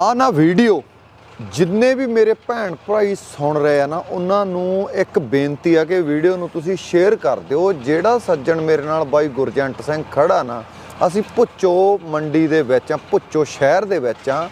ਆ ਨਾ ਵੀਡੀਓ, ਜਿੰਨੇ ਵੀ ਮੇਰੇ ਭੈਣ ਭਰਾਈ ਸੁਣ ਰਹੇ ਆ ਨਾ, ਉਹਨਾਂ ਨੂੰ ਇੱਕ ਬੇਨਤੀ ਆ ਕਿ ਵੀਡੀਓ ਨੂੰ ਤੁਸੀਂ ਸ਼ੇਅਰ ਕਰ ਦਿਓ। ਜਿਹੜਾ ਸੱਜਣ ਮੇਰੇ ਨਾਲ ਬਾਈ ਗੁਰਜੰਟ ਸਿੰਘ ਖੜਾ ਨਾ, ਅਸੀਂ ਭੁੱਚੋ ਮੰਡੀ ਦੇ ਵਿੱਚ ਆ ਭੁੱਚੋ ਸ਼ਹਿਰ ਦੇ ਵਿੱਚ ਆ,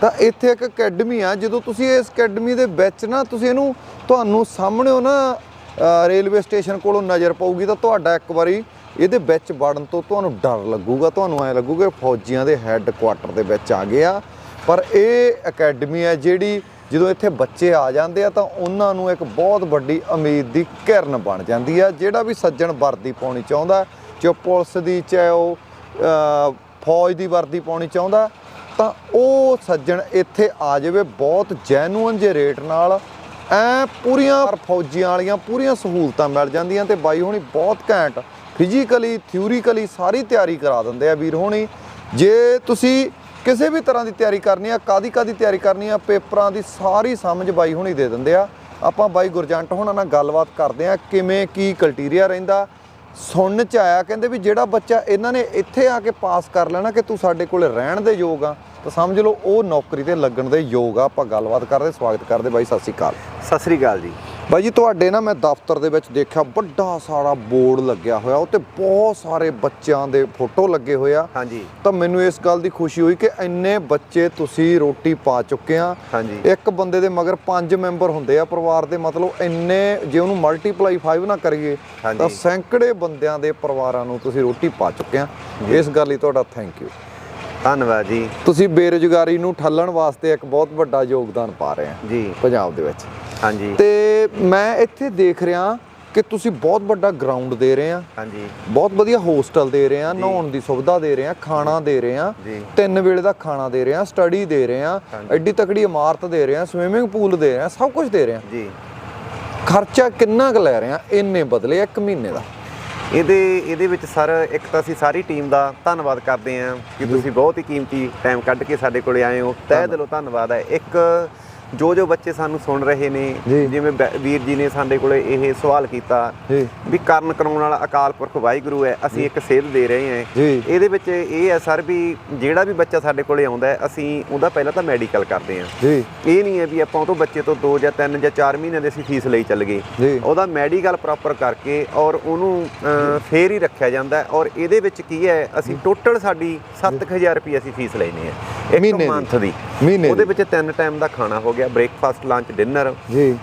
ਤਾਂ ਇੱਥੇ ਇੱਕ ਅਕੈਡਮੀ ਆ, ਜਦੋਂ ਤੁਸੀਂ ਇਸ ਅਕੈਡਮੀ ਦੇ ਵਿੱਚ ਨਾ, ਤੁਸੀਂ ਇਹਨੂੰ ਤੁਹਾਨੂੰ ਸਾਹਮਣੇ ਸਾਹਮਣੇਓ ਨਾ ਰੇਲਵੇ ਸਟੇਸ਼ਨ ਕੋਲੋਂ ਨਜ਼ਰ ਪਊਗੀ, ਤਾਂ ਤੁਹਾਡਾ ਇੱਕ ਵਾਰੀ ਇਹਦੇ ਵਿੱਚ ਵੜਨ ਤੋਂ ਤੁਹਾਨੂੰ ਡਰ ਲੱਗੂਗਾ, ਤੁਹਾਨੂੰ ਐ ਲੱਗੂਗਾ ਫੌਜੀਆਂ ਦੇ ਹੈੱਡਕੁਆਟਰ ਦੇ ਵਿੱਚ ਆ ਗਏ ਆ। ਪਰ ਇਹ ਅਕੈਡਮੀ ਹੈ ਜਿਹੜੀ ਜਦੋਂ ਇੱਥੇ ਬੱਚੇ ਆ ਜਾਂਦੇ ਆ ਤਾਂ ਉਹਨਾਂ ਨੂੰ ਇੱਕ ਬਹੁਤ ਵੱਡੀ ਉਮੀਦ ਦੀ ਕਿਰਨ ਬਣ ਜਾਂਦੀ ਆ, ਜਿਹੜਾ ਵੀ ਸੱਜਣ ਵਰਦੀ ਪਾਉਣੀ ਚਾਹੁੰਦਾ, ਚਾਹੇ ਪੁਲਿਸ ਦੀ, ਚਾਹੇ ਉਹ ਫੌਜ ਦੀ ਵਰਦੀ ਪਾਉਣੀ ਚਾਹੁੰਦਾ, ਤਾਂ ਉਹ ਸੱਜਣ ਇੱਥੇ ਆ ਜਾਵੇ ਬਹੁਤ ਜੈਨੂਅਨ ਜੇ ਰੇਟ ਨਾਲ। ਐ ਪੂਰੀਆਂ ਫੌਜੀਆਂ ਵਾਲੀਆਂ ਪੂਰੀਆਂ ਸਹੂਲਤਾਂ ਮਿਲ ਜਾਂਦੀਆਂ ਤੇ ਬਾਈ ਹੋਣੀ ਬਹੁਤ ਘੈਂਟ ਫਿਜ਼ੀਕਲੀ ਥਿਊਰੀਕਲੀ ਸਾਰੀ ਤਿਆਰੀ ਕਰਾ ਦਿੰਦੇ ਆ ਵੀਰ ਹੋਣੀ। ਜੇ ਤੁਸੀਂ ਕਿਸੇ ਵੀ ਤਰ੍ਹਾਂ ਦੀ ਤਿਆਰੀ ਕਰਨੀ ਆ ਕਾਦੀ ਕਾਦੀ ਤਿਆਰੀ ਕਰਨੀ ਆ, ਪੇਪਰਾਂ ਦੀ ਸਾਰੀ ਸਮਝ ਬਾਈ ਹੁਣੀ ਦੇ ਦਿੰਦੇ ਆ। ਆਪਾਂ ਬਾਈ ਗੁਰਜੰਟ ਹੁਣਾਂ ਨਾਲ ਗੱਲਬਾਤ ਕਰਦੇ ਆ, ਕਿਵੇਂ ਕੀ ਕਲਟੀਰੀਆ ਰਹਿੰਦਾ। ਸੁਣਨ ਚ ਆਇਆ, ਕਹਿੰਦੇ ਵੀ ਜਿਹੜਾ ਬੱਚਾ ਇਹਨਾਂ ਨੇ ਇੱਥੇ ਆ ਕੇ ਪਾਸ ਕਰ ਲੈਣਾ ਕਿ ਤੂੰ ਸਾਡੇ ਕੋਲ ਰਹਿਣ ਦੇ ਯੋਗ ਆ, ਤਾਂ ਸਮਝ ਲਓ ਉਹ ਨੌਕਰੀ ਤੇ ਲੱਗਣ ਦੇ ਯੋਗ ਆ। ਆਪਾਂ ਗੱਲਬਾਤ ਕਰਦੇ, ਸਵਾਗਤ ਕਰਦੇ ਬਾਈ, ਸਤਿ ਸ਼੍ਰੀ ਅਕਾਲ। ਸਤਿ ਸ੍ਰੀ ਅਕਾਲ ਜੀ। ਬਾਈ ਜੀ ਤੁਹਾਡੇ ਨਾ ਮੈਂ ਦਫ਼ਤਰ ਦੇ ਵਿੱਚ ਦੇਖਿਆ ਵੱਡਾ ਸਾਰਾ ਬੋਰਡ ਲੱਗਿਆ ਹੋਇਆ ਉੱਤੇ ਬਹੁਤ ਸਾਰੇ ਬੱਚਿਆਂ ਦੇ ਫੋਟੋ ਲੱਗੇ ਹੋਏ ਆ। ਹਾਂਜੀ। ਤਾਂ ਮੈਨੂੰ ਇਸ ਗੱਲ ਦੀ ਖੁਸ਼ੀ ਹੋਈ ਕਿ ਇੰਨੇ ਬੱਚੇ ਤੁਸੀਂ ਰੋਟੀ ਪਾ ਚੁੱਕੇ ਆ। ਹਾਂਜੀ। ਇੱਕ ਬੰਦੇ ਦੇ ਮਗਰ ਪੰਜ ਮੈਂਬਰ ਹੁੰਦੇ ਆ ਪਰਿਵਾਰ ਦੇ ਮਤਲਬ ਇੰਨੇ ਜੇ ਉਹਨੂੰ ਮਲਟੀਪਲਾਈ 5 ਨਾ ਕਰੀਏ। ਤਾਂ ਸੈਂਕੜੇ ਬੰਦਿਆਂ ਦੇ ਪਰਿਵਾਰਾਂ ਨੂੰ ਤੁਸੀਂ ਰੋਟੀ ਪਾ ਚੁੱਕੇ ਆ। ਇਸ ਗੱਲ ਲਈ ਤੁਹਾਡਾ ਥੈਂਕ ਯੂ ਧੰਨਵਾਦ ਜੀ। ਤੁਸੀਂ ਬੇਰੁਜ਼ਗਾਰੀ ਨੂੰ ਠੱਲਣ ਵਾਸਤੇ ਇੱਕ ਬਹੁਤ ਵੱਡਾ ਯੋਗਦਾਨ ਪਾ ਰਹੇ ਆ ਜੀ। ਪੰਜਾਬ ਦੇ ਵਿੱਚ। ਹਾਂਜੀ। ਤੇ ਮੈਂ ਇੱਥੇ ਦੇਖ ਰਿਹਾ ਕਿ ਤੁਸੀਂ ਬਹੁਤ ਵੱਡਾ ਗਰਾਊਂਡ ਦੇ ਰਹੇ ਆ। ਹਾਂਜੀ। ਬਹੁਤ ਵਧੀਆ ਹੋਸਟਲ ਦੇ ਰਹੇ ਆ ਨਹਾਉਣ ਦੀ ਸੁਵਿਧਾ ਦੇ ਰਹੇ ਆ ਖਾਣਾ ਦੇ ਰਹੇ ਆ ਤਿੰਨ ਵੇਲੇ ਦਾ ਖਾਣਾ ਦੇ ਰਹੇ ਆ ਸਟੱਡੀ ਦੇ ਰਹੇ ਆ। ਐਡੀ ਤਕੜੀ ਇਮਾਰਤ ਦੇ ਰਹੇ ਆ ਸਵਿਮਿੰਗ ਪੂਲ ਦੇ ਰਹੇ ਆ ਸਭ ਕੁਝ ਦੇ ਰਹੇ ਆ। ਜੀ। ਖਰਚਾ ਕਿੰਨਾ ਕੁ ਲੈ ਰਹੇ ਆ ਇੰਨੇ ਬਦਲੇ ਇੱਕ ਮਹੀਨੇ ਦਾ। ਇਹਦੇ ਇਹਦੇ ਵਿੱਚ ਸਰ ਇੱਕ ਤਾਂ ਅਸੀਂ ਸਾਰੀ ਟੀਮ ਦਾ ਧੰਨਵਾਦ ਕਰਦੇ ਹਾਂ ਕਿ ਤੁਸੀਂ ਬਹੁਤ ਹੀ ਕੀਮਤੀ ਟਾਈਮ ਕੱਢ ਕੇ ਸਾਡੇ ਕੋਲੇ ਆਏ ਹੋ। ਤਹਿ ਦਿਲੋਂ ਧੰਨਵਾਦ ਹੈ। ਇੱਕ ਜੋ ਜੋ ਬੱਚੇ ਸਾਨੂੰ ਸੁਣ ਰਹੇ ਨੇ। ਜਿਵੇਂ ਵੀਰ ਜੀ ਨੇ ਸਾਡੇ ਕੋਲੇ ਇਹ ਸਵਾਲ ਕੀਤਾ ਵੀ ਕਰਨ ਕਰਾਉਣ ਵਾਲਾ ਅਕਾਲ ਪੁਰਖ ਵਾਹਿਗੁਰੂ ਹੈ ਅਸੀਂ ਇੱਕ ਸੇਧ ਦੇ ਰਹੇ ਹਾਂ। ਇਹਦੇ ਵਿੱਚ ਇਹ ਹੈ ਸਰ ਵੀ ਜਿਹੜਾ ਵੀ ਬੱਚਾ ਸਾਡੇ ਕੋਲੇ ਆਉਂਦਾ ਅਸੀਂ ਉਹਦਾ ਪਹਿਲਾਂ ਤਾਂ ਮੈਡੀਕਲ ਕਰਦੇ ਹਾਂ। ਇਹ ਨਹੀਂ ਹੈ ਵੀ ਆਪਾਂ ਉਹ ਤੋਂ ਬੱਚੇ ਤੋਂ 2 ਜਾਂ 3 ਜਾਂ 4 ਮਹੀਨੇ ਦੇ ਅਸੀਂ ਫੀਸ ਲਈ ਚੱਲ ਗਏ। ਉਹਦਾ ਮੈਡੀਕਲ ਪ੍ਰੋਪਰ ਕਰਕੇ ਔਰ ਉਹਨੂੰ ਫੇਰ ਹੀ ਰੱਖਿਆ ਜਾਂਦਾ ਔਰ ਇਹਦੇ ਵਿੱਚ ਕੀ ਹੈ ਅਸੀਂ ਟੋਟਲ ਸਾਡੀ 7000 ਰੁਪਏ ਅਸੀਂ ਫੀਸ ਲੈਣੀ ਹੈ ਇੱਕ ਮਹੀਨੇ ਦੀ? ਮੰਥ ਦੀ। ਉਹਦੇ? ਵਿੱਚ ਤਿੰਨ ਟਾਈਮ ਦਾ ਖਾਣਾ ਹੋ ਗਿਆ ਬ੍ਰੇਕਫਾਸਟ ਲੰਚ ਡਿਨਰ ਜੀ।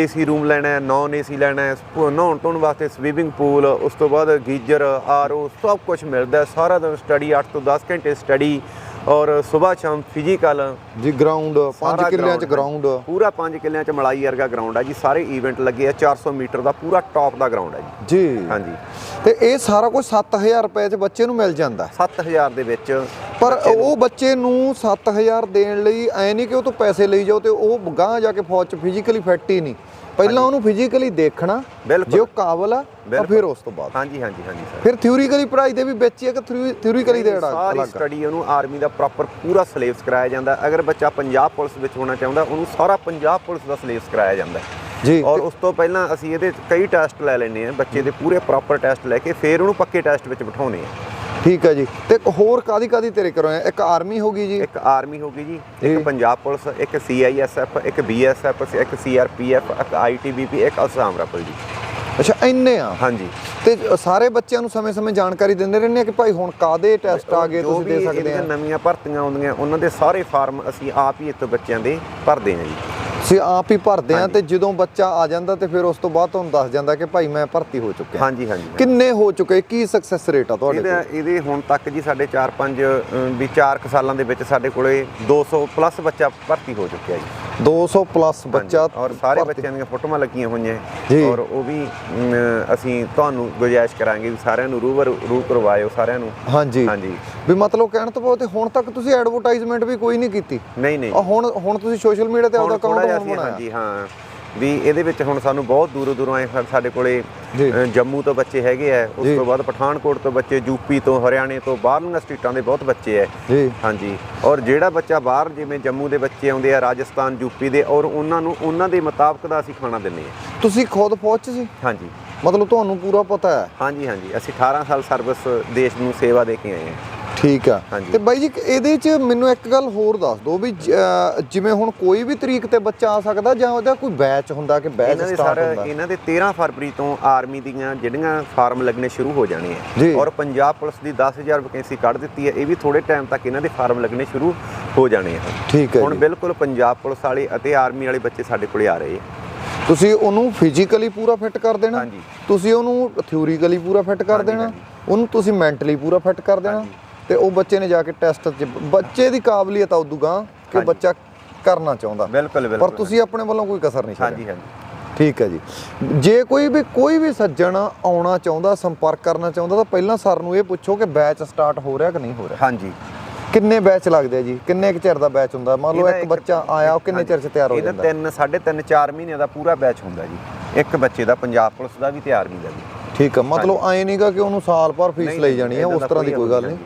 ਏਸੀ ਰੂਮ ਲੈਣਾ ਹੈ ਨਾਨ ਏਸੀ ਲੈਣਾ ਹੈ ਨਹਾਉਣ ਧੋਣ ਵਾਸਤੇ ਸਵੀਮਿੰਗ ਪੂਲ ਉਸ ਤੋਂ ਬਾਅਦ ਗੀਜ਼ਰ ਆਰਓ ਸਭ ਕੁਝ ਮਿਲਦਾ। ਸਾਰਾ ਦਿਨ ਸਟੱਡੀ 8 ਤੋਂ 10 ਘੰਟੇ ਸਟੱਡੀ ਔਰ ਸਵੇਰ ਸ਼ਾਮ ਫਿਜ਼ੀਕਲ ਜੀ ਗਰਾਊਂਡ 5 ਸਾਰਾ ਕਿੱਲਿਆਂ ਚ ਗਰਾਊਂਡ ਪੂਰਾ 5 ਕਿੱਲਿਆਂ ਚ ਮਲਾਈ ਵਰਗਾ ਗਰਾਊਂਡ ਹੈ ਜੀ। ਸਾਰੇ ਇਵੈਂਟ ਲੱਗੇ ਆ 400 ਮੀਟਰ ਦਾ ਪੂਰਾ ਟੌਪ ਦਾ ਗਰਾਊਂਡ ਹੈ ਜੀ। ਜੀ। ਹਾਂਜੀ। ਤੇ ਇਹ ਸਾਰਾ ਕੁਝ 7000 ਰੁਪਏ ਚ ਬੱਚੇ ਨੂੰ ਮਿਲ ਜਾਂਦਾ? 7000 ਦੇ ਵਿੱਚ ਪਰ ਉਹ ਬੱਚੇ ਨੂੰ 7000 ਦੇਣ ਲਈ ਐ ਨਹੀਂ ਕਿ ਉਹ ਤੋਂ ਪੈਸੇ ਲਈ ਜਾਓ ਤੇ ਉਹ ਗਾਂ ਜਾ ਕੇ ਫੌਜ ਚ ਫਿਜ਼ੀਕਲੀ ਫਿੱਟ ਹੀ ਨਹੀਂ ਪਹਿਲਾਂ ਉਹਨੂੰ ਫਿਜ਼ੀਕਲੀ ਦੇਖਣਾ। ਜੇ ਉਹ ਕਾਬਲ ਆ ਤਾਂ। ਫਿਰ ਉਸ ਤੋਂ ਬਾਅਦ ਹਾਂਜੀ ਹਾਂਜੀ ਹਾਂਜੀ ਸਰ ਫਿਰ ਥਿਊਰੀਕਲੀ ਪੜ੍ਹਾਈ ਦੇ ਵੀ ਵਿੱਚ ਹੀ ਹੈ ਕਿ ਥਿਊਰੀਕਲੀ ਦੇ ਸਾਰੀ ਅਲੱਗ ਆ? ਸਟੱਡੀ ਉਹਨੂੰ ਆਰਮੀ ਦਾ ਪ੍ਰੋਪਰ ਪੂਰਾ ਸਿਲੇਬਸ ਕਰਾਇਆ ਜਾਂਦਾ। ਅਗਰ ਬੱਚਾ ਪੰਜਾਬ ਪੁਲਿਸ ਵਿੱਚ ਹੋਣਾ ਚਾਹੁੰਦਾ ਉਹਨੂੰ ਸਾਰਾ ਪੰਜਾਬ ਪੁਲਿਸ ਦਾ ਸਿਲੇਬਸ ਕਰਾਇਆ ਜਾਂਦਾ। ਜੀ ਔਰ ਉਸ ਤੋਂ ਪਹਿਲਾਂ ਅਸੀਂ ਇਹਦੇ ਕਈ ਟੈਸਟ ਲੈ ਲੈਂਦੇ ਆ ਬੱਚੇ ਦੇ ਪੂਰੇ ਪ੍ਰੋਪਰ ਟੈਸਟ ਲੈ ਕੇ ਫਿਰ ਉਹਨੂੰ ਪੱਕੇ ਟੈਸਟ ਵਿੱਚ ਬਿਠਾਉਣੇ ਆ ਠੀਕ ਹੈ ਜੀ। ਤੇ ਇੱਕ ਹੋਰ ਕਾਦੀ ਕਾਦੀ ਤੇਰੇ ਕਰੋ ਇੱਕ ਆਰਮੀ ਹੋਗੀ ਜੀ? ਇੱਕ ਆਰਮੀ ਹੋ ਗਈ ਜੀ। ਇੱਕ ਪੰਜਾਬ ਪੁਲਿਸ ਇੱਕ ਸੀਆਈਐਸਐਫ ਇੱਕ ਬੀਐਸਐਫ ਇੱਕ ਸੀਆਰਪੀਐਫ ਇੱਕ ਆਈਟੀਬੀਪੀ ਇੱਕ ਅਸਾਮ ਰਾਈਫਲ ਜੀ। ਅੱਛਾ ਇੰਨੇ ਆ? ਹਾਂਜੀ। ਤੇ ਸਾਰੇ ਬੱਚਿਆਂ ਨੂੰ ਸਮੇਂ-ਸਮੇਂ ਜਾਣਕਾਰੀ ਦਿੰਦੇ ਰਹਿੰਦੇ ਆ ਕਿ ਭਾਈ ਹੁਣ ਕਾਦੇ ਟੈਸਟ ਆ ਗਏ ਤੁਸੀਂ ਦੇ ਸਕਦੇ ਆ? ਨਵੀਆਂ ਭਰਤੀਆਂ ਆਉਂਦੀਆਂ ਉਹਨਾਂ ਦੇ ਸਾਰੇ ਫਾਰਮ ਅਸੀਂ ਆਪ ਹੀ ਇੱਥੋਂ ਬੱਚਿਆਂ ਦੇ ਭਰਦੇ ਹਾਂ ਜੀ। ਤੁਸੀਂ ਆਪ ਹੀ ਭਰਦੇ ਆ। ਤੇ ਜਦੋਂ ਬੱਚਾ ਆ ਜਾਂਦਾ ਤੇ ਫਿਰ ਉਸ ਤੋਂ ਬਾਅਦ ਤੁਹਾਨੂੰ ਦੱਸ ਜਾਂਦਾ ਕਿ ਭਾਈ ਮੈਂ ਭਰਤੀ ਹੋ ਚੁੱਕਿਆ। ਹਾਂਜੀ ਹਾਂਜੀ ਕਿੰਨੇ ਹੋ ਚੁੱਕੇ? ਕੀ ਸਕਸੈਸ ਰੇਟ ਆ ਤੁਹਾਡੇ ਇਹਦਾ ਇਹਦੇ ਹੁਣ ਤੱਕ ਜੀ ਸਾਡੇ 4-5 ਵੀ 4 ਸਾਲਾਂ ਦੇ ਵਿੱਚ ਸਾਡੇ ਕੋਲੇ 200 ਪਲੱਸ ਬੱਚਾ ਭਰਤੀ ਹੋ ਚੁੱਕਿਆ ਜੀ। 200 ਪਲੱਸ ਬੱਚਾ ਔਰ ਸਾਰੇ ਬੱਚਿਆਂ ਦੀਆਂ ਫੋਟੋਆਂ ਲੱਗੀਆਂ ਹੋਈਆਂ। ਔਰ ਉਹ ਵੀ ਅਸੀਂ ਤੁਹਾਨੂੰ ਗੁਜਾਇਸ਼ ਕਰਾਂਗੇ ਵੀ ਸਾਰਿਆਂ ਨੂੰ ਰੂਬਰ ਰੂ ਕਰਵਾਇਓ ਸਾਰਿਆਂ ਨੂੰ। ਹਾਂਜੀ। ਹਾਂਜੀ। ਵੀ ਮਤਲਬ ਕਹਿਣ ਤੋਂ ਬਾਅਦ ਤੇ ਹੁਣ ਤੱਕ ਤੁਸੀਂ ਐਡਵਰਟਾਈਜ਼ਮੈਂਟ ਵੀ ਕੋਈ ਨਹੀਂ ਕੀਤੀ। ਨਹੀਂ ਨਹੀਂ। ਹੁਣ ਹੁਣ ਤੁਸੀਂ ਸੋਸ਼ਲ ਮੀਡੀਆ ਤੇ ਆਪਦਾ ਅਕਾਊਂਟ ਬਣਾਇਆ। ਹਾਂਜੀ ਹਾਂ। ਵੀ ਇਹਦੇ ਵਿੱਚ ਹੁਣ ਸਾਨੂੰ ਬਹੁਤ ਦੂਰੋਂ ਦੂਰੋਂ ਆਏ ਸਾਡੇ ਕੋਲੇ ਜੰਮੂ ਤੋਂ ਬੱਚੇ ਹੈਗੇ ਆ ਉਸ। ਤੋਂ ਬਾਅਦ ਪਠਾਨਕੋਟ ਤੋਂ ਬੱਚੇ ਯੂਪੀ ਤੋਂ ਹਰਿਆਣੇ ਤੋਂ ਬਾਹਰਲੀਆਂ ਸਟੇਟਾਂ ਦੇ ਬਹੁਤ ਬੱਚੇ ਜੀ। ਹਾਂਜੀ। ਔਰ ਜਿਹੜਾ ਬੱਚਾ ਬਾਹਰ ਜਿਵੇਂ ਜੰਮੂ ਦੇ ਬੱਚੇ ਆਉਂਦੇ ਆ ਰਾਜਸਥਾਨ ਯੂਪੀ ਦੇ ਔਰ ਉਹਨਾਂ ਨੂੰ ਉਹਨਾਂ ਦੇ ਮੁਤਾਬਕ ਦਾ ਅਸੀਂ ਖਾਣਾ ਦਿੰਦੇ ਆ। ਤੁਸੀਂ ਖੁਦ ਫੌਜ 'ਚ ਸੀ ਹਾਂਜੀ। ਮਤਲਬ ਤੁਹਾਨੂੰ ਪੂਰਾ ਪਤਾ ਹੈ? ਹਾਂਜੀ ਹਾਂਜੀ। ਅਸੀਂ 18 ਸਾਲ ਸਰਵਿਸ ਦੇਸ਼ ਨੂੰ ਸੇਵਾ ਦੇ ਕੇ ਆਏ ਹਾਂ ਠੀਕ ਆ। ਤੇ ਬਾਈ ਜੀ ਇਹਦੇ ਚ ਮੈਨੂੰ ਇੱਕ ਗੱਲ ਹੋਰ ਦੱਸ ਦਿਓ ਵੀ ਜਿਵੇਂ ਹੁਣ ਕੋਈ ਵੀ ਤਰੀਕ ਤੇ ਬੱਚਾ ਆ ਸਕਦਾ ਜਾਂ ਉਹਦਾ ਕੋਈ ਬੈਚ ਹੁੰਦਾ ਕਿ ਬੈਚ ਸਟਾਰਟ ਹੁੰਦਾ ਇਹਨਾਂ ਦੇ 13 ਫਰਵਰੀ ਤੋਂ ਆਰਮੀ ਦੀਆਂ ਜਿਹੜੀਆਂ ਫਾਰਮ ਲੱਗਣੇ ਸ਼ੁਰੂ ਹੋ ਜਾਣੇ। ਆ ਔਰ ਪੰਜਾਬ ਪੁਲਿਸ ਦੀ 10000 ਵੈਕੈਂਸੀ ਕੱਢ ਦਿੱਤੀ ਹੈ ਇਹ ਵੀ ਥੋੜੇ ਟਾਈਮ ਤੱਕ ਇਹਨਾਂ ਦੇ ਫਾਰਮ ਲੱਗਣੇ ਸ਼ੁਰੂ ਹੋ ਜਾਣੇ ਆ ਠੀਕ ਹੈ ਹੁਣ ਬਿਲਕੁਲ ਪੰਜਾਬ ਪੁਲਿਸ ਵਾਲੇ ਅਤੇ ਆਰਮੀ ਵਾਲੇ ਬੱਚੇ ਸਾਡੇ ਕੋਲੇ ਆ ਰਹੇ ਆ ਤੁਸੀਂ ਉਹਨੂੰ ਫਿਜ਼ੀਕਲੀ ਪੂਰਾ ਫਿੱਟ ਕਰ ਦੇਣਾ। ਤੁਸੀਂ ਉਹਨੂੰ ਥਿਊਰੀਕਲੀ ਪੂਰਾ ਫਿੱਟ ਕਰ ਦੇਣਾ। ਉਹਨੂੰ ਤੁਸੀਂ ਮੈਂਟਲੀ ਪੂਰਾ ਫਿੱਟ ਕਰ ਦੇਣਾ। ਤੇ ਉਹ ਬੱਚੇ ਨੇ ਜਾ ਕੇ ਟੈਸਟ 'ਚ ਬੱਚੇ ਦੀ ਕਾਬਲੀਅਤ ਆ ਉਦੋਂ ਗਾਂ ਕਿ। ਬੱਚਾ ਕਰਨਾ ਚਾਹੁੰਦਾ। ਬਿਲਕੁਲ ਪਰ ਬਿਲਕੁਲ ਤੁਸੀਂ ਆਪਣੇ ਵੱਲੋਂ ਕੋਈ ਕਸਰ ਨਹੀਂ ਛੱਡੀ ਹਾਂਜੀ ਹਾਂਜੀ। ਠੀਕ ਹੈ ਜੀ। ਜੇ ਕੋਈ ਵੀ ਕੋਈ ਵੀ ਸੱਜਣ ਆਉਣਾ ਚਾਹੁੰਦਾ ਸੰਪਰਕ ਕਰਨਾ ਚਾਹੁੰਦਾ ਤਾਂ ਪਹਿਲਾਂ ਸਰ ਨੂੰ ਇਹ ਪੁੱਛੋ ਕਿ ਬੈਚ ਸਟਾਰਟ ਹੋ ਰਿਹਾ ਕਿ ਨਹੀਂ ਹੋ ਰਿਹਾ। ਹਾਂਜੀ। ਕਿੰਨੇ ਬੈਚ ਲੱਗਦੇ ਆ ਜੀ? ਕਿੰਨੇ ਕੁ ਚਿਰ ਦਾ ਬੈਚ ਹੁੰਦਾ? ਮੰਨ ਲਓ ਇਹਦਾ ਇੱਕ ਬੱਚਾ ਆਇਆ ਉਹ ਕਿੰਨੇ ਚਿਰ 'ਚ ਤਿਆਰ ਹੋ ਇਹਦਾ ਜਾਂਦਾ? ਤਿੰਨ ਸਾਢੇ ਤਿੰਨ 4 ਮਹੀਨਿਆਂ ਦਾ ਪੂਰਾ ਬੈਚ ਹੁੰਦਾ ਜੀ। ਇੱਕ ਬੱਚੇ ਦਾ ਪੰਜਾਬ ਪੁਲਿਸ ਦਾ ਵੀ ਤੇ ਆਰਮੀ ਦਾ ਵੀ। ਠੀਕ ਆ। ਮਤਲਬ ਐ ਨਹੀਂਗਾ ਕਿ ਉਹਨੂੰ ਸਾਲ ਭਰ ਫੀਸ ਲਈ ਜਾਣੀ ਹੈ ਉਸ ਤਰ੍ਹਾਂ ਦੀ ਕੋਈ ਗੱਲ ਨਹੀਂ।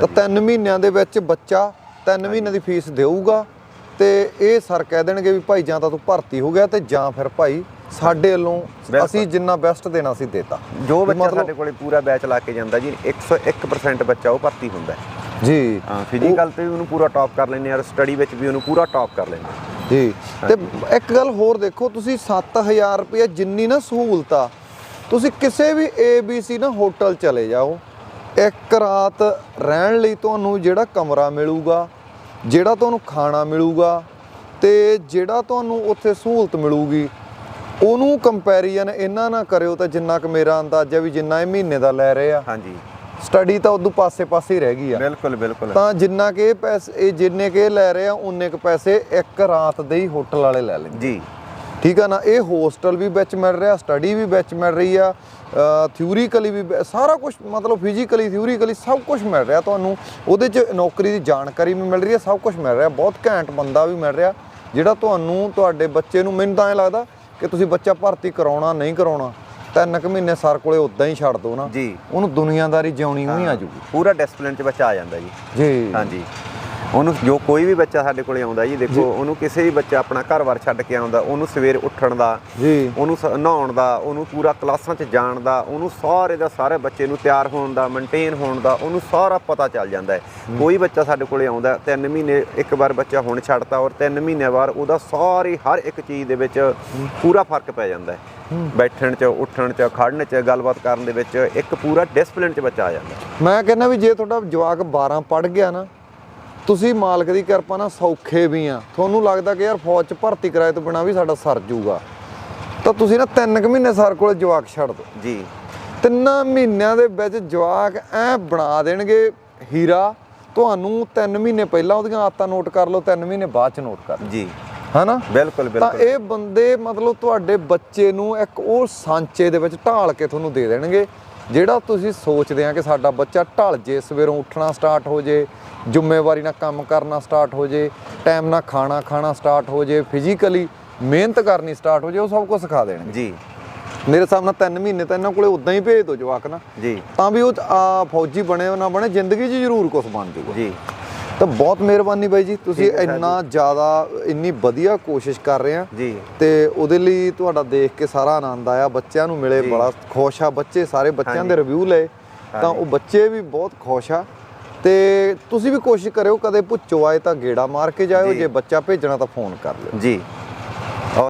ਤਾਂ 3 ਮਹੀਨਿਆਂ ਦੇ ਵਿੱਚ ਬੱਚਾ 3 ਮਹੀਨਿਆਂ ਦੀ ਫੀਸ ਦੇਊਗਾ ਤੇ ਇਹ ਸਰ ਕਹਿ ਦੇਣਗੇ ਵੀ ਭਾਈ ਜਾਂ ਤਾਂ ਤੂੰ ਭਰਤੀ ਹੋ ਗਿਆ ਤੇ ਜਾਂ ਫਿਰ ਭਾਈ ਸਾਡੇ ਵੱਲੋਂ। ਅਸੀਂ ਜਿੰਨਾ ਬੈਸਟ ਦੇਣਾ ਸੀ ਦੇਤਾ। ਜੋ ਬੱਚਾ ਸਾਡੇ ਕੋਲੇ ਪੂਰਾ ਬੈਚ ਲਾ ਕੇ ਜਾਂਦਾ ਜੀ 101% ਬੱਚਾ ਉਹ ਭਰਤੀ ਹੁੰਦਾ ਜੀ। ਹਾਂ ਫਿਜ਼ੀਕਲ ਤੇ ਵੀ ਉਹਨੂੰ ਪੂਰਾ ਟੌਪ ਕਰ ਲੈਂਦੇ ਆ ਸਟੱਡੀ ਵਿੱਚ ਵੀ ਉਹਨੂੰ ਪੂਰਾ ਟੌਪ ਕਰ ਲੈਂਦੇ ਜੀ। ਤੇ ਇੱਕ ਗੱਲ ਹੋਰ ਦੇਖੋ ਤੁਸੀਂ 7000 ਰੁਪਏ ਜਿੰਨੀ ਨਾ ਸਹੂਲਤ ਤੁਸੀਂ ਕਿਸੇ ਵੀ ABC ਨਾ ਹੋਟਲ ਚਲੇ ਜਾਓ ਇੱਕ ਰਾਤ ਰਹਿਣ ਲਈ ਤੁਹਾਨੂੰ ਜਿਹੜਾ ਕਮਰਾ ਮਿਲੂਗਾ ਜਿਹੜਾ ਤੁਹਾਨੂੰ ਖਾਣਾ ਮਿਲੂਗਾ ਤੇ ਜਿਹੜਾ ਤੁਹਾਨੂੰ ਉੱਥੇ ਸਹੂਲਤ ਮਿਲੂਗੀ ਉਹਨੂੰ ਕੰਪੈਰੀਜ਼ਨ ਇਹਨਾਂ ਨਾਲ ਕਰਿਓ ਤਾਂ ਜਿੰਨਾ ਕੁ ਮੇਰਾ ਅੰਦਾਜ਼ਾ ਵੀ ਜਿੰਨਾ ਇਹ ਮਹੀਨੇ ਦਾ ਲੈ ਰਹੇ ਆ। ਹਾਂਜੀ। ਸਟੱਡੀ ਤਾਂ ਉਦੋਂ ਪਾਸੇ-ਪਾਸੇ ਹੀ ਰਹਿ ਗਈ ਆ। ਬਿਲਕੁਲ ਬਿਲਕੁਲ। ਤਾਂ ਜਿੰਨਾ ਕਿ ਇਹ ਪੈਸੇ ਇਹ ਜਿੰਨੇ ਕਿ ਇਹ ਲੈ ਰਹੇ ਆ ਉਨੇ ਕੁ ਪੈਸੇ ਇੱਕ ਰਾਤ ਦੇ ਹੀ ਹੋਟਲ ਵਾਲੇ ਲੈ ਲੈਂਦੇ ਜੀ। ਠੀਕ ਆ ਨਾ ਇਹ ਹੋਸਟਲ ਵੀ ਵਿੱਚ ਮਿਲ ਰਿਹਾ ਸਟੱਡੀ ਵੀ ਵਿੱਚ ਮਿਲ ਰਹੀ ਆ ਥਿਊਰੀਕਲੀ ਵੀ ਸਾਰਾ ਕੁਝ ਮਤਲਬ ਫਿਜ਼ੀਕਲੀ ਥਿਊਰੀਕਲੀ ਸਭ ਕੁਝ ਮਿਲ ਰਿਹਾ ਤੁਹਾਨੂੰ। ਉਹਦੇ 'ਚ ਨੌਕਰੀ ਦੀ ਜਾਣਕਾਰੀ ਵੀ ਮਿਲ ਰਹੀ ਹੈ ਸਭ ਕੁਝ ਮਿਲ ਰਿਹਾ। ਬਹੁਤ ਘੈਂਟ ਬੰਦਾ ਵੀ ਮਿਲ ਰਿਹਾ ਜਿਹੜਾ ਤੁਹਾਨੂੰ ਤੁਹਾਡੇ ਬੱਚੇ ਨੂੰ ਮੈਨੂੰ ਤਾਂ ਐਂ ਲੱਗਦਾ ਕਿ ਤੁਸੀਂ ਬੱਚਾ ਭਰਤੀ ਕਰਾਉਣਾ ਨਹੀਂ ਕਰਾਉਣਾ ਤਿੰਨ ਕੁ ਮਹੀਨੇ ਸਰ ਕੋਲੇ ਉਦਾਂ ਹੀ ਛੱਡ ਦਿਓ ਨਾ। ਜੀ। ਉਹਨੂੰ ਦੁਨੀਆਦਾਰੀ ਜਿਉਣੀ ਹੋਈ ਆ ਜੂਗੀ। ਪੂਰਾ ਡਿਸਪਲਿਨ ਚ ਬੱਚਾ ਆ ਜਾਂਦਾ ਜੀ। ਜੀ। ਹਾਂਜੀ। ਉਹਨੂੰ ਜੋ ਕੋਈ ਵੀ ਬੱਚਾ ਸਾਡੇ ਕੋਲੇ ਆਉਂਦਾ ਜੀ ਦੇਖੋ ਉਹਨੂੰ ਕਿਸੇ ਵੀ ਬੱਚਾ ਆਪਣਾ ਘਰ-ਬਾਰ ਛੱਡ ਕੇ ਆਉਂਦਾ ਉਹਨੂੰ ਸਵੇਰ ਉੱਠਣ ਦਾ ਜੀ। ਉਹਨੂੰ ਸ- ਨਹਾਉਣ ਦਾ ਉਹਨੂੰ ਪੂਰਾ ਕਲਾਸਾਂ 'ਚ ਜਾਣ ਦਾ ਉਹਨੂੰ ਸਾਰੇ ਦਾ ਸਾਰੇ ਬੱਚੇ ਨੂੰ ਤਿਆਰ ਹੋਣ ਦਾ ਮੇਨਟੇਨ ਹੋਣ ਦਾ ਉਹਨੂੰ ਸਾਰਾ ਪਤਾ ਚੱਲ ਜਾਂਦਾ ਹੈ। ਕੋਈ ਬੱਚਾ ਸਾਡੇ ਕੋਲੇ ਆਉਂਦਾ 3 ਮਹੀਨੇ ਇੱਕ ਵਾਰ ਬੱਚਾ ਹੁਣ ਛੱਡਤਾ ਔਰ 3 ਮਹੀਨੇ ਬਾਅਦ ਉਹਦਾ ਸਾਰੀ ਹਰ ਇੱਕ ਚੀਜ਼ ਦੇ ਵਿੱਚ ਪੂਰਾ ਫ਼ਰਕ ਪੈ ਜਾਂਦਾ ਹੈ। ਬੈਠਣ 'ਚ ਉੱਠਣ 'ਚ ਖੜਨ 'ਚ ਗੱਲਬਾਤ ਕਰਨ ਦੇ ਵਿੱਚ ਇੱਕ ਪੂਰਾ ਡਿਸਪਲਿਨ 'ਚ ਬੱਚਾ ਆ ਜਾਂਦਾ ਹੈ। ਮੈਂ ਕਹਿੰਦਾ ਵੀ ਜੇ ਤੁਹਾਡਾ ਜਵਾਕ 12 ਪੜ ਗਿਆ ਨਾ ਤੁਸੀਂ ਮਾਲਕ ਦੀ ਕਿਰਪਾ ਨਾਲ ਸੌਖੇ ਵੀ ਆ। ਤੁਹਾਨੂੰ ਲੱਗਦਾ ਕਿ ਯਾਰ ਫੌਜ 'ਚ ਭਰਤੀ ਕਰਾਏ ਤੋਂ ਬਿਨਾ ਵੀ ਸਾਡਾ ਸਰ ਜੂਗਾ। ਤਾਂ ਤੁਸੀਂ ਨਾ ਤਿੰਨ ਕੁ ਮਹੀਨੇ ਸਰ ਕੋਲੇ ਜਵਾਕ ਛੱਡ ਦਿਓ। ਜੀ। ਤਿੰਨਾਂ ਮਹੀਨਿਆਂ ਦੇ ਵਿੱਚ ਜਵਾਕ ਐ ਬਣਾ ਦੇਣਗੇ ਹੀਰਾ। ਤੁਹਾਨੂੰ ਤਿੰਨ ਮਹੀਨੇ ਪਹਿਲਾਂ ਉਹਦੀਆਂ ਆਦਤਾਂ ਨੋਟ ਕਰ ਲਓ ਤਿੰਨ ਮਹੀਨੇ ਬਾਅਦ ਚ ਨੋਟ ਕਰ ਜੀ। ਹਨਾ? ਬਿਲਕੁਲ ਤਾਂ ਬਿਲਕੁਲ। ਇਹ ਬੰਦੇ ਮਤਲਬ ਤੁਹਾਡੇ ਬੱਚੇ ਨੂੰ ਇੱਕ ਉਹ ਸਾਂਚੇ ਦੇ ਵਿੱਚ ਢਾਲ ਕੇ ਤੁਹਾਨੂੰ ਦੇ ਦੇਣਗੇ। ਜਿਹੜਾ ਤੁਸੀਂ ਸੋਚਦੇ ਆ ਕਿ ਸਾਡਾ ਬੱਚਾ ਢਲ ਜੇ ਸਵੇਰੋਂ ਉੱਠਣਾ ਸਟਾਰਟ ਹੋ ਜੇ ਜ਼ਿੰਮੇਵਾਰੀ ਨਾਲ ਕੰਮ ਕਰਨਾ ਸਟਾਰਟ ਹੋ ਜੇ ਟਾਈਮ ਨਾਲ ਖਾਣਾ ਖਾਣਾ ਸਟਾਰਟ ਹੋ ਜੇ ਫਿਜ਼ੀਕਲੀ ਮਿਹਨਤ ਕਰਨੀ ਸਟਾਰਟ ਹੋ ਜੇ ਉਹ ਸਭ ਕੁਝ ਸਿਖਾ ਦੇਣਗੇ। ਜੀ। ਮੇਰੇ ਹਿਸਾਬ ਨਾਲ 3 ਮਹੀਨੇ ਤਾਂ ਇਹਨਾਂ ਕੋਲੇ ਉਦਾਂ ਹੀ ਭੇਜ ਦੋ ਜਵਾਕ ਨਾ। ਜੀ। ਤਾਂ ਵੀ ਉਹ ਫੌਜੀ ਬਣੇ ਨਾ ਬਣੇ ਜ਼ਿੰਦਗੀ 'ਚ ਜ਼ਰੂਰ ਕੁਝ ਬਣ ਜਾਊਗਾ ਜੀ। ਤਾਂ ਬਹੁਤ ਮਿਹਰਬਾਨੀ ਬਾਈ ਜੀ ਤੁਸੀਂ ਇੰਨਾ ਜ਼ਿਆਦਾ ਇੰਨੀ ਵਧੀਆ ਕੋਸ਼ਿਸ਼ ਕਰ ਰਹੇ ਆ। ਜੀ। ਤੇ ਉਹਦੇ ਲਈ ਤੁਹਾਡਾ ਦੇਖ ਕੇ ਸਾਰਾ ਆਨੰਦ ਆਇਆ ਬੱਚਿਆਂ ਨੂੰ ਮਿਲੇ। ਬੜਾ ਖੁਸ਼ ਆ ਬੱਚੇ ਸਾਰੇ ਬੱਚਿਆਂ। ਦੇ ਰਿਵਿਊ ਲਏ। ਤਾਂ। ਉਹ ਬੱਚੇ ਵੀ ਬਹੁਤ ਖੁਸ਼ ਆ। ਤੇ ਤੁਸੀਂ ਵੀ ਕੋਸ਼ਿਸ਼ ਕਰਿਓ ਕਦੇ ਭੁੱਚੋ ਆਏ ਤਾਂ ਗੇੜਾ ਮਾਰ ਕੇ ਜਾਇਓ। ਜੇ ਬੱਚਾ ਭੇਜਣਾ ਤਾਂ ਫੋਨ ਕਰ ਲਿਓ ਜੀ